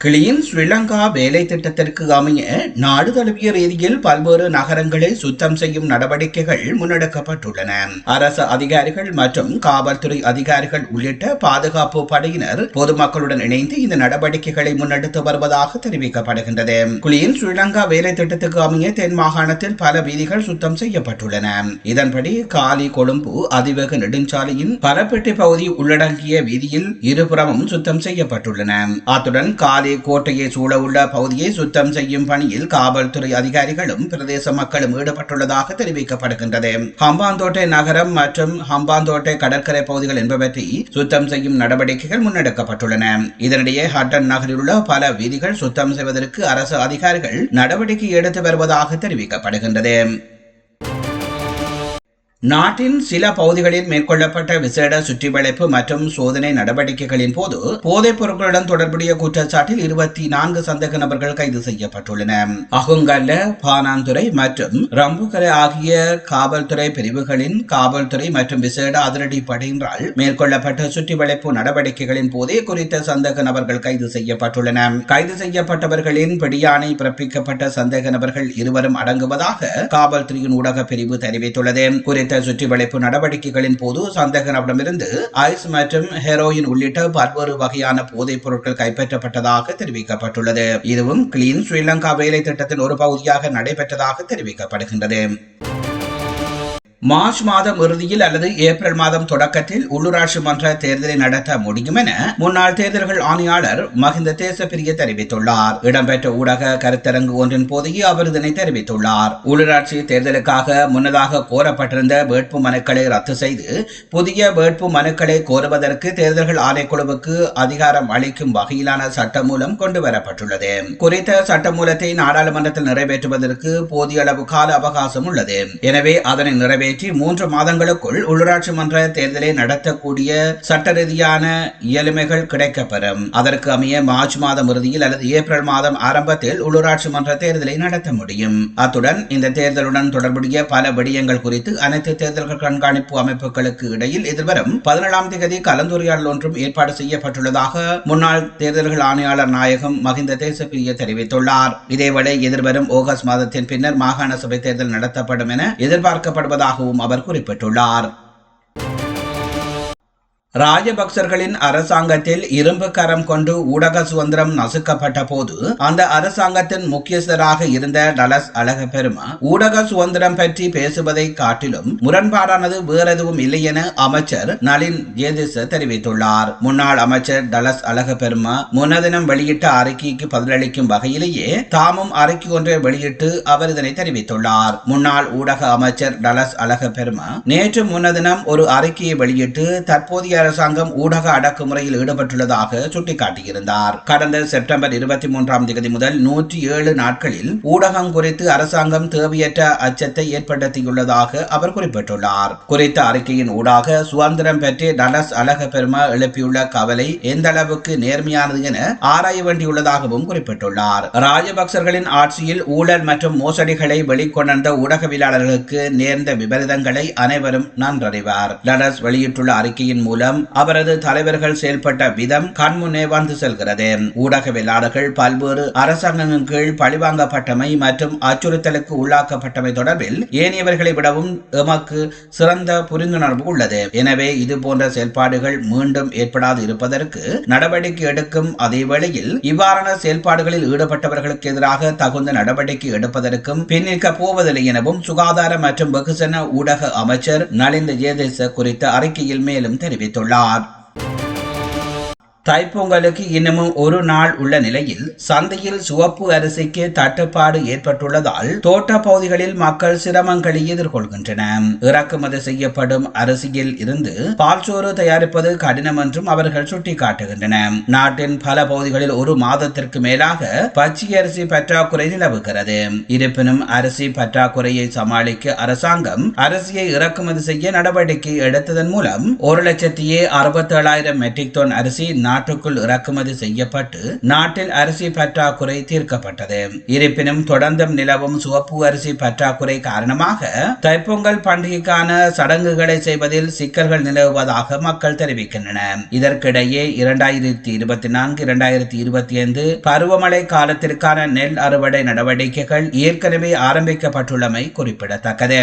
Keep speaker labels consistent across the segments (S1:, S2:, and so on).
S1: Clean Sri Lanka வேலை திட்டத்திற்கு அமைய நாடு தழுவிய ரீதியில் பல்வேறு நகரங்களை சுத்தம் செய்யும் நடவடிக்கைகள் முன்னெடுக்கப்பட்டுள்ளன. அரசு அதிகாரிகள் மற்றும் காவல்துறை அதிகாரிகள் உள்ளிட்ட பாதுகாப்பு படையினர் பொதுமக்களுடன் இணைந்து இந்த நடவடிக்கைகளை முன்னெடுத்து வருவதாக தெரிவிக்கப்படுகின்றது. கிளீன் ஸ்ரீலங்கா வேலை திட்டத்துக்கு அமைய தென் மாகாணத்தில் பல வீதிகள் சுத்தம் செய்யப்பட்டுள்ளன. இதன்படி காலி கொழும்பு அதிவேக நெடுஞ்சாலையின் பரப்பெட்டி பகுதி உள்ளடங்கிய வீதியில் இருபுறமும் சுத்தம் செய்யப்பட்டுள்ளன. அத்துடன் காலி கோட்டையை சூழ உள்ள பகுதியை சுத்தம் செய்யும் பணியில் காவல்துறை அதிகாரிகளும் பிரதேச மக்களும் ஈடுபட்டுள்ளதாக தெரிவிக்கப்படுகின்றது. ஹம்பாந்தோட்டை நகரம் மற்றும் ஹம்பாந்தோட்டை கடற்கரை பகுதிகள் என்பவற்றை சுத்தம் செய்யும் நடவடிக்கைகள் முன்னெடுக்கப்பட்டுள்ளன. இதனிடையே ஹட்டன் நகரில் உள்ள பல வீதிகள் சுத்தம் செய்வதற்கு அரசு அதிகாரிகள் நடவடிக்கை எடுத்து வருவதாக தெரிவிக்கப்படுகின்றது. நாட்டின் சில பகுதிகளில் மேற்கொள்ளப்பட்ட விசேட சுற்றிவளைப்பு மற்றும் சோதனை நடவடிக்கைகளின் போது போதைப் பொருட்களுடன் தொடர்புடைய குற்றச்சாட்டில் இருபத்தி நான்கு சந்தேக நபர்கள் கைது செய்யப்பட்டுள்ளனர் அகுங்கல்ல பானாந்துறை மற்றும் ரம்புகரை ஆகிய காவல்துறை பிரிவுகளின் காவல்துறை மற்றும் விசேட அதிரடி படையினரால் மேற்கொள்ளப்பட்ட சுற்றிவளைப்பு நடவடிக்கைகளின் போதே குறித்த சந்தேக நபர்கள் கைது செய்யப்பட்டுள்ளனர் கைது செய்யப்பட்டவர்களின் பிடியாணை பிறப்பிக்கப்பட்ட சந்தேக நபர்கள் இருவரும் அடங்குவதாக காவல்துறையின் ஊடக பிரிவு தெரிவித்துள்ளது. குறித்த சுற்றி வளைப்பு நடவடிக்கைகளின் போது சந்தேக நபரிடமிருந்து ஐஸ் மற்றும் ஹெரோயின் உள்ளிட்ட பல்வேறு வகையான போதைப் பொருட்கள் கைப்பற்றப்பட்டதாக தெரிவிக்கப்பட்டுள்ளது. இதுவும் கிளீன் ஸ்ரீலங்கா வேலை திட்டத்தின் ஒரு பகுதியாக நடைபெற்றதாக தெரிவிக்கப்படுகின்றது. மார்ச் மாதம் இறுதியில் அல்லது ஏப்ரல் மாதம் தொடக்கத்தில் உள்ளூராட்சி மன்ற தேர்தலை நடத்த முடியும் என முன்னாள் தேர்தல்கள் ஆணையாளர் மஹிந்த தேசப்பிரிய தெரிவித்துள்ளார். இடம்பெற்ற ஊடக கருத்தரங்கு ஒன்றின் போதையே அவர் இதனை தெரிவித்துள்ளார். உள்ளூராட்சி தேர்தலுக்காக முன்னதாக கோரப்பட்டிருந்த வேட்பு மனுக்களை ரத்து செய்து புதிய வேட்பு மனுக்களை கோருவதற்கு தேர்தல்கள் ஆணைக்குழுவுக்கு அதிகாரம் அளிக்கும் வகையிலான சட்டமூலம் கொண்டுவரப்பட்டுள்ளது. குறித்த சட்டமூலத்தை நாடாளுமன்றத்தில் நிறைவேற்றுவதற்கு போதிய அளவு கால அவகாசம் உள்ளது. எனவே அதனை நிறைவேற்ற நிறைவேற்றி மூன்று மாதங்களுக்குள் உள்ளூராட்சி மன்ற தேர்தலை நடத்தக்கூடிய சட்ட ரீதியான இயலுமைகள் கிடைக்கப்பெறும். அதற்கு அமைய மார்ச் மாதம் இறுதியில் அல்லது ஏப்ரல் மாதம் ஆரம்பத்தில் உள்ளூராட்சி மன்ற தேர்தலை நடத்த முடியும். அத்துடன் இந்த தேர்தலுடன் தொடர்புடைய பல விடயங்கள் குறித்து அனைத்து தேர்தல்கள் கண்காணிப்பு அமைப்புகளுக்கு இடையில் எதிர்வரும் பதினேழாம் தேதி கலந்துரையாடல் ஒன்றும் ஏற்பாடு செய்யப்பட்டுள்ளதாக முன்னாள் தேர்தல்கள் ஆணையாளர் நாயகம் மகிந்த தேசப்பிரிய தெரிவித்துள்ளார். இதேவேளை எதிர்வரும் ஆகஸ்ட் மாதத்தின் பின்னர் மாகாண சபை தேர்தல் நடத்தப்படும் என எதிர்பார்க்கப்படுவதாக எதிர்பார்க்கப்படுவதாகவும் அவர் குறிப்பிட்டுள்ளார். ராஜபக்சர்களின் அரசாங்கத்தில் இரும்பு கரம் கொண்டு ஊடக சுதந்திரம் நசுக்கப்பட்ட போது அந்த அரசாங்கத்தின் முக்கியஸ்தராக இருந்த டலஸ் அழகப்பெருமா ஊடக சுதந்திரம் பற்றி பேசுவதை காட்டிலும் முரண்பாடானது வேறெதுவும் இல்லை என அமைச்சர் நளின் ஜேதிச தெரிவித்துள்ளார். முன்னாள் அமைச்சர் டலஸ் அழகப்பெருமா முன்னதினம் வெளியிட்ட அறிக்கைக்கு பதிலளிக்கும் வகையிலேயே தாமும் அறிக்கை ஒன்றை வெளியிட்டு அவர் இதனை தெரிவித்துள்ளார். முன்னாள் ஊடக அமைச்சர் டலஸ் அழகப்பெருமா நேற்று முன்னதினம் ஒரு அறிக்கையை வெளியிட்டு தற்போதைய அரசாங்கம் ஊடக அடக்குமுறையில் ஈடுபட்டுள்ளதாக சுட்டிக்காட்டியிருந்தார். கடந்த செப்டம்பர் இருபத்தி மூன்றாம் தேதி முதல் நூற்றி ஏழு நாட்களில் ஊடகம் குறித்து அரசாங்கம் தேவையற்ற அச்சத்தை ஏற்படுத்தியுள்ளதாக அவர் குறிப்பிட்டுள்ளார். குறித்த அறிக்கையின் ஊடாக சுதந்திரம் பற்றி டலஸ் அழக பெருமா எழுப்பியுள்ள கவலை எந்த அளவுக்கு நேர்மையானது என ஆராய வேண்டியுள்ளதாகவும் குறிப்பிட்டுள்ளார். ராஜபக்சர்களின் ஆட்சியில் ஊழல் மற்றும் மோசடிகளை வெளிக்கொணர்ந்த ஊடகவியலாளர்களுக்கு நேர்ந்த விபரீதங்களை அனைவரும் நன்றறிவார் டலஸ் வெளியிட்டுள்ள அறிக்கையின் மூலம் அவரது தலைவர்கள் செயல்பட்ட விதம் கண்முன்னே வந்து செல்கிறது. ஊடகவியலாளர்கள் பல்வேறு அரசாங்கங்களின் கீழ் பழிவாங்கப்பட்டமை மற்றும் அச்சுறுத்தலுக்கு உள்ளாக்கப்பட்டமை தொடர்பில் ஏனையவர்களை விடவும் எமக்கு சிறந்த புரிந்துணர்வு உள்ளது. எனவே இது போன்ற செயல்பாடுகள் மீண்டும் ஏற்படாது இருப்பதற்கு நடவடிக்கை எடுக்கும் அதே வேளையில் இவ்வாறான செயல்பாடுகளில் ஈடுபட்டவர்களுக்கு எதிராக தகுந்த நடவடிக்கை எடுப்பதற்கும் பின்னிற்க போவதில்லை எனவும் சுகாதார மற்றும் வெகுசன ஊடக அமைச்சர் நலிந்த ஜேதேச குறித்த அறிக்கையில் மேலும் தெரிவித்தார். தெரிவித்துள்ளார் தைப்பொங்கலுக்கு இன்னமும் ஒரு நாள் உள்ள நிலையில் சந்தையில் சிவப்பு அரிசிக்கு தட்டுப்பாடு ஏற்பட்டுள்ளதால் தோட்ட பகுதிகளில் மக்கள் சிரமங்களை எதிர்கொள்கின்றன இறக்குமதி செய்யப்படும் அரிசியில் இருந்து பால்சோறு தயாரிப்பது கடினம் என்றும் அவர்கள் சுட்டிக்காட்டுகின்றன நாட்டின் பல பகுதிகளில் ஒரு மாதத்திற்கு மேலாக பச்சை அரிசி பற்றாக்குறை நிலவுகிறது. இருப்பினும் அரிசி பற்றாக்குறையை சமாளிக்க அரசாங்கம் அரிசியை இறக்குமதி செய்ய நடவடிக்கை எடுத்ததன் மூலம் ஒரு லட்சத்தியே அறுபத்தேழாயிரம் மெட்ரிக் டன் அரிசி நாட்டுக்குள் இறக்குமதி செய்யப்பட்டு நாட்டில் அரிசி பற்றாக்குறை தீர்க்கப்பட்டது. இருப்பினும் தொடர்ந்தும் நிலவும் சிவப்பு அரிசி பற்றாக்குறை காரணமாக தைப்பொங்கல் பண்டிகைக்கான சடங்குகளை செய்வதில் சிக்கல்கள் நிலவுவதாக மக்கள் தெரிவிக்கின்றனர். இதற்கிடையே இரண்டாயிரத்தி இருபத்தி நான்கு இரண்டாயிரத்தி இருபத்தி ஐந்து பருவமழை காலத்திற்கான நெல் அறுவடை நடவடிக்கைகள் ஏற்கனவே ஆரம்பிக்கப்பட்டுள்ளமை குறிப்பிடத்தக்கது.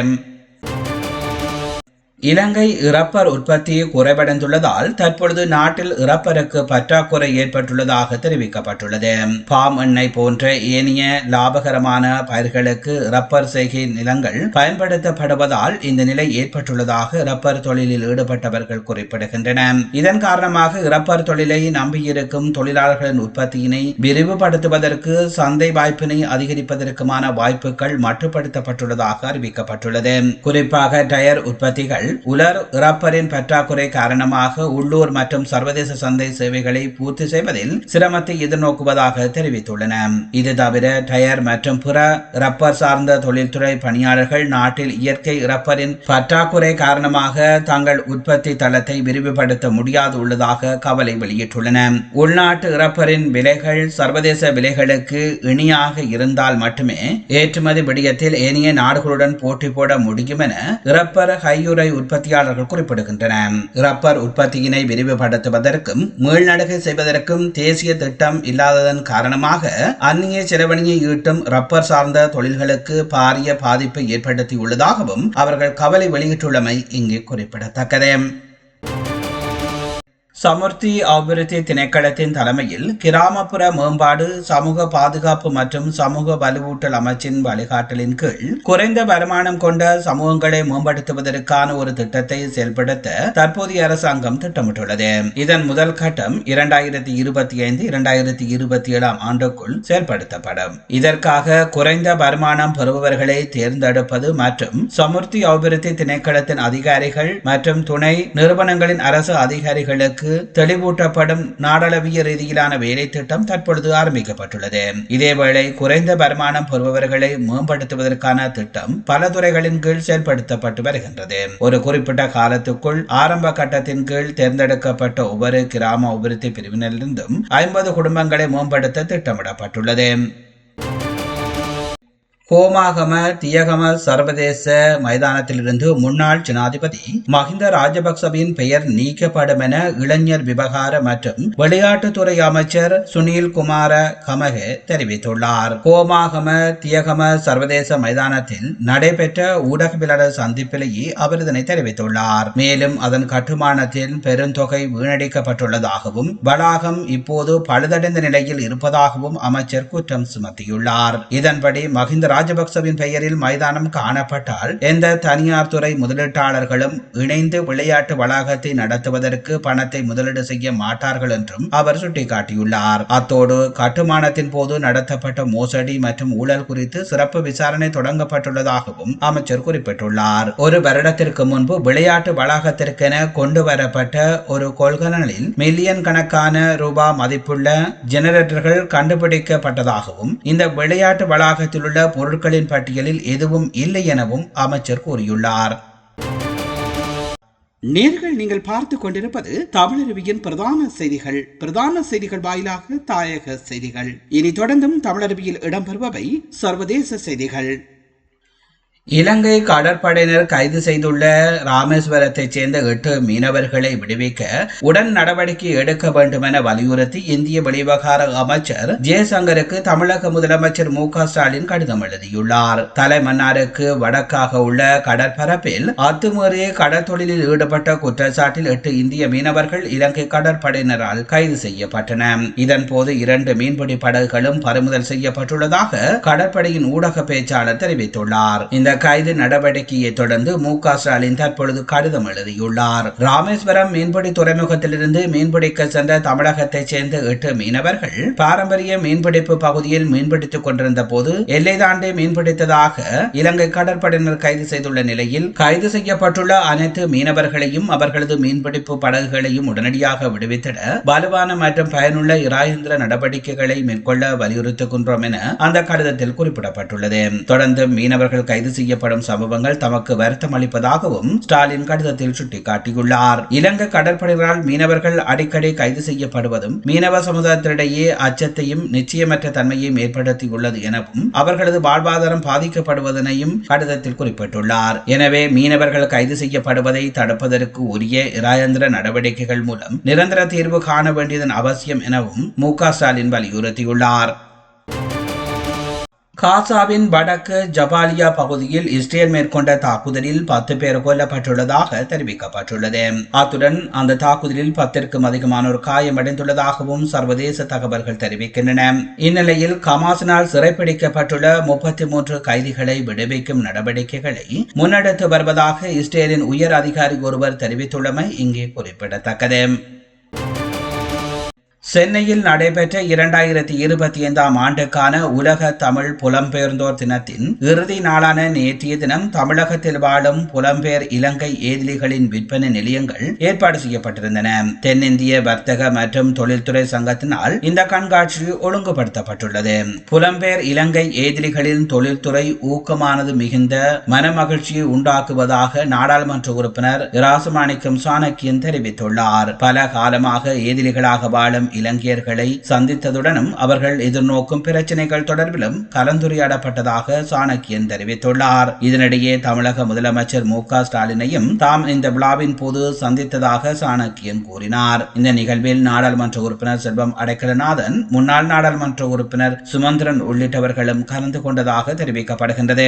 S1: இலங்கை இறப்பர் உற்பத்தி குறைவடைந்துள்ளதால் தற்பொழுது நாட்டில் இறப்பருக்கு பற்றாக்குறை ஏற்பட்டுள்ளதாக தெரிவிக்கப்பட்டுள்ளது. பாம் எண்ணெய் போன்ற ஏனைய லாபகரமான பயிர்களுக்கு இறப்பர் செய்கை நிலங்கள் பயன்படுத்தப்படுவதால் இந்த நிலை ஏற்பட்டுள்ளதாக இறப்பர் தொழிலில் ஈடுபட்டவர்கள் குறிப்பிடுகின்றனர் இதன் காரணமாக இறப்பர் தொழிலை நம்பியிருக்கும் தொழிலாளர்களின் உற்பத்தியினை விரிவுபடுத்துவதற்கு சந்தை வாய்ப்பினை அதிகரிப்பதற்குமான வாய்ப்புகள் மட்டுப்படுத்தப்பட்டுள்ளதாக அறிவிக்கப்பட்டுள்ளது. குறிப்பாக டயர் உற்பத்திகள் உலர் இறப்பரின் பற்றாக்குறை காரணமாக உள்ளூர் மற்றும் சர்வதேச சந்தை சேவைகளை பூர்த்தி செய்வதில் சிரமத்தை எதிர்நோக்குவதாக தெரிவித்துள்ளன. இது தவிர டயர் மற்றும் பிற ரப்பர் சார்ந்த தொழில்துறை பணியாளர்கள் நாட்டில் இயற்கை இறப்பரின் பற்றாக்குறை காரணமாக தங்கள் உற்பத்தி தளத்தை விரிவுபடுத்த முடியாது உள்ளதாக கவலை வெளியிட்டுள்ளன. உள்நாட்டு இறப்பரின் விலைகள் சர்வதேச விலைகளுக்கு இணையாக இருந்தால் மட்டுமே ஏற்றுமதி விடயத்தில் ஏனைய நாடுகளுடன் போட்டி போட முடியும் என இறப்பர் கையுறை உற்பத்தியாளர்கள் குறிப்பிடுகின்றன. ரப்பர் உற்பத்தியினை விரிவுபடுத்துவதற்கும் மீள்நடுகை செய்வதற்கும் தேசிய திட்டம் இல்லாததன் காரணமாக அந்நிய செலவணியை ஈட்டும் ரப்பர் சார்ந்த தொழில்களுக்கு பாரிய பாதிப்பை ஏற்படுத்தியுள்ளதாகவும் அவர்கள் கவலை வெளியிட்டுள்ளமை இங்கே குறிப்பிடத்தக்கது. சமுர்த்தி அபிவிருத்தி திணைக்களத்தின் தலைமையில் கிராமப்புற மேம்பாடு சமூக பாதுகாப்பு மற்றும் சமூக வலுவூட்டல் அமைச்சின் வழிகாட்டலின் கீழ் குறைந்த வருமானம் கொண்ட சமூகங்களை மேம்படுத்துவதற்கான ஒரு திட்டத்தை செயல்படுத்த தற்போதைய அரசாங்கம் திட்டமிட்டுள்ளது. இதன் முதல் கட்டம் இரண்டாயிரத்தி இருபத்தி ஐந்து இரண்டாயிரத்தி இருபத்தி ஏழாம் ஆண்டுக்குள் செயல்படுத்தப்படும். இதற்காக குறைந்த வருமானம் பெறுபவர்களை தேர்ந்தெடுப்பது மற்றும் சமுர்த்தி அபிவிருத்தி திணைக்களத்தின் அதிகாரிகள் மற்றும் துணை நிறுவனங்களின் அரசு அதிகாரிகளுக்கு தெளிவூட்டப்படும் நாடளவிய ரீதியிலான வேலை திட்டம் தற்பொழுது ஆரம்பிக்கப்பட்டுள்ளது. இதேவேளை குறைந்த வருமானம் பெறுபவர்களை மேம்படுத்துவதற்கான திட்டம் பல துறைகளின் கீழ் செயல்படுத்தப்பட்டு வருகின்றது. ஒரு குறிப்பிட்ட காலத்துக்குள் ஆரம்ப கட்டத்தின் கீழ் தேர்ந்தெடுக்கப்பட்ட ஒவ்வொரு கிராம அபிவிருத்தி பிரிவினரிலிருந்தும் ஐம்பது குடும்பங்களை மேம்படுத்த திட்டமிடப்பட்டுள்ளது. கோமாகம தியகம சர்வதேச மைதானத்திலிருந்து முன்னாள் ஜனாதிபதி மஹிந்த ராஜபக்சவின் பெயர் நீக்கப்படும் என இளைஞர் விவகார மற்றும் விளையாட்டுத்துறை அமைச்சர் சுனில் குமார கமகே தெரிவித்துள்ளார். கோமாகம தியகம சர்வதேச மைதானத்தில் நடைபெற்ற ஊடகவியலாளர் சந்திப்பிலேயே அவர் இதனை தெரிவித்துள்ளார். மேலும் அதன் கட்டுமானத்தில் பெருந்தொகை வீணடிக்கப்பட்டுள்ளதாகவும் வளாகம் இப்போது பழுதடைந்த நிலையில் இருப்பதாகவும் அமைச்சர் குற்றம் சுமத்தியுள்ளார். இதன்படி மஹிந்த ராஜபக்சவின் பெயரில் மைதானம் காணப்பட்டால் எந்த தனியார் துறை முதலீட்டாளர்களும் இணைந்து விளையாட்டு வளாகத்தை நடத்துவதற்கு பணத்தை முதலீடு செய்ய மாட்டார்கள் என்றும் அவர் சுட்டிக்காட்டியுள்ளார். அத்தோடு கட்டுமானத்தின் போது நடத்தப்பட்ட மோசடி மற்றும் ஊழல் குறித்து சிறப்பு விசாரணை தொடங்கப்பட்டுள்ளதாகவும் அமைச்சர் குறிப்பிட்டுள்ளார். ஒரு வருடத்திற்கு முன்பு விளையாட்டு வளாகத்திற்கென கொண்டு வரப்பட்ட ஒரு கொள்கலனில் மில்லியன் கணக்கான ரூபாய் மதிப்புள்ள ஜெனரேட்டர்கள் கண்டுபிடிக்கப்பட்டதாகவும் இந்த விளையாட்டு வளாகத்தில் உள்ள பொருட்களின் பட்டியலில் எதுவும் இல்லை எனவும் அமைச்சர் கூறியுள்ளார்.
S2: நேர்கள் நீங்கள் பார்த்து கொண்டிருப்பது தமிழருவியின் பிரதான செய்திகள். பிரதான செய்திகள் வாயிலாக தாயக செய்திகள். இனி தொடர்ந்தும் தமிழருவியில் இடம்பெறுபவை சர்வதேச செய்திகள்.
S1: இலங்கை கடற்படையினர் கைது செய்துள்ள ராமேஸ்வரத்தைச் சேர்ந்த எட்டு மீனவர்களை விடுவிக்க உடன் நடவடிக்கை எடுக்க வேண்டும் என வலியுறுத்தி இந்திய வெளிவகார அமைச்சர் ஜெயசங்கருக்கு தமிழக முதலமைச்சர் மு ஸ்டாலின் கடிதம் எழுதியுள்ளார். தலைமன்னாருக்கு வடக்காக உள்ள கடற்பரப்பில் அத்துமீறி கடற்தொழிலில் ஈடுபட்ட குற்றச்சாட்டில் எட்டு இந்திய மீனவர்கள் இலங்கை கடற்படையினரால் கைது செய்யப்பட்டன. இதன் போது இரண்டு மீன்பிடி படகுகளும் பறிமுதல் செய்யப்பட்டுள்ளதாக கடற்படையின் ஊடக பேச்சாளர் தெரிவித்துள்ளார். இந்த கைது நடவடிக்கையை தொடர்ந்து மு க ஸ்டாலின் தற்பொழுது கடிதம் எழுதியுள்ளார். ராமேஸ்வரம் மீன்பிடி துறைமுகத்திலிருந்து மீன்பிடிக்க சென்ற தமிழகத்தைச் சேர்ந்த எட்டு மீனவர்கள் பாரம்பரிய மீன்பிடிப்பு பகுதியில் மீன்பிடித்துக் கொண்டிருந்த போது எல்லை தாண்டி மீன்பிடித்ததாக இலங்கை கடற்படையினர் கைது செய்துள்ள நிலையில் கைது செய்யப்பட்டுள்ள அனைத்து மீனவர்களையும் அவர்களது மீன்பிடிப்பு படகுகளையும் உடனடியாக விடுவித்திட வலுவான மற்றும் பயனுள்ள இராயந்திர நடவடிக்கைகளை மேற்கொள்ள வலியுறுத்துகின்றோம் என அந்த கடிதத்தில் குறிப்பிடப்பட்டுள்ளது. தொடர்ந்து மீனவர்கள் கைது செய்ய செய்யப்படும் சம்பவங்கள் தமக்கு வருத்தம் அளிப்பதாகவும் ஸ்டாலின் கடிதத்தில் சுட்டிக்காட்டியுள்ளார். இலங்கை கடற்படையினரால் மீனவர்கள் அடிக்கடி கைது செய்யப்படுவதும் மீனவ சமுதாயத்தினிடையே அச்சத்தையும் நிச்சயமற்ற தன்மையையும் ஏற்படுத்தியுள்ளது எனவும் அவர்களது வாழ்வாதாரம் பாதிக்கப்படுவதனையும் கடிதத்தில் குறிப்பிட்டுள்ளார். எனவே மீனவர்கள் கைது செய்யப்படுவதை தடுப்பதற்கு உரிய இராயந்திர நடவடிக்கைகள் மூலம் நிரந்தர தீர்வு காண வேண்டியதன் அவசியம் எனவும் மு ஸ்டாலின் வலியுறுத்தியுள்ளார். காசாவின் வடக்கு ஜபாலியா பகுதியில் இஸ்ரேல் மேற்கொண்ட தாக்குதலில் பத்து பேர் கொல்லப்பட்டுள்ளதாக தெரிவிக்கப்பட்டுள்ளது. அத்துடன் அந்த தாக்குதலில் பத்திற்கும் அதிகமானோர் காயமடைந்துள்ளதாகவும் சர்வதேச தகவல்கள் தெரிவிக்கின்றன. இந்நிலையில் கமாசினால் சிறைப்பிடிக்கப்பட்டுள்ள முப்பத்தி மூன்று கைதிகளை விடுவிக்கும் நடவடிக்கைகளை முன்னெடுத்து வருவதாக இஸ்ரேலின் உயர் அதிகாரி ஒருவர் தெரிவித்துள்ளமை இங்கே குறிப்பிடத்தக்கது. சென்னையில் நடைபெற்ற இரண்டாயிரத்தி இருபத்தி ஐந்தாம் ஆண்டுக்கான உலக தமிழ் புலம்பெயர்ந்தோர் தினத்தின் இறுதி நாளான நேற்றைய தினம் தமிழகத்தில் வாழும் புலம்பெயர் இலங்கை ஏதிலிகளின் விற்பனை நிலையங்கள் ஏற்பாடு செய்யப்பட்டிருந்தன. தென்னிந்திய வர்த்தக மற்றும் தொழில்துறை சங்கத்தினால் இந்த கண்காட்சி ஒழுங்குபடுத்தப்பட்டுள்ளது. புலம்பெயர் இலங்கை ஏதிலிகளின் தொழில்துறை ஊக்கமானது மிகுந்த மனமகிழ்ச்சியை உண்டாக்குவதாக நாடாளுமன்ற உறுப்பினர் இராசமாணிக்கம் சாணக்கியன் தெரிவித்துள்ளார். பல காலமாக ஏதிலிகளாக வாழும் இலங்கையர்களை சந்தித்ததுடனும் அவர்கள் எதிர்நோக்கும் பிரச்சினைகள் தொடர்பிலும் கலந்துரையாடப்பட்டதாக சாணக்கியன் தெரிவித்துள்ளார். இதனிடையே தமிழக முதலமைச்சர் மு ஸ்டாலினையும் தாம் இந்த விழாவின் போது சந்தித்ததாக சாணக்கியன் கூறினார். இந்த நிகழ்வில் நாடாளுமன்ற உறுப்பினர் செல்வம் அடைக்கலநாதன் முன்னாள் நாடாளுமன்ற உறுப்பினர் சுமந்திரன் உள்ளிட்டவர்களும் கலந்து கொண்டதாக தெரிவிக்கப்படுகின்றது.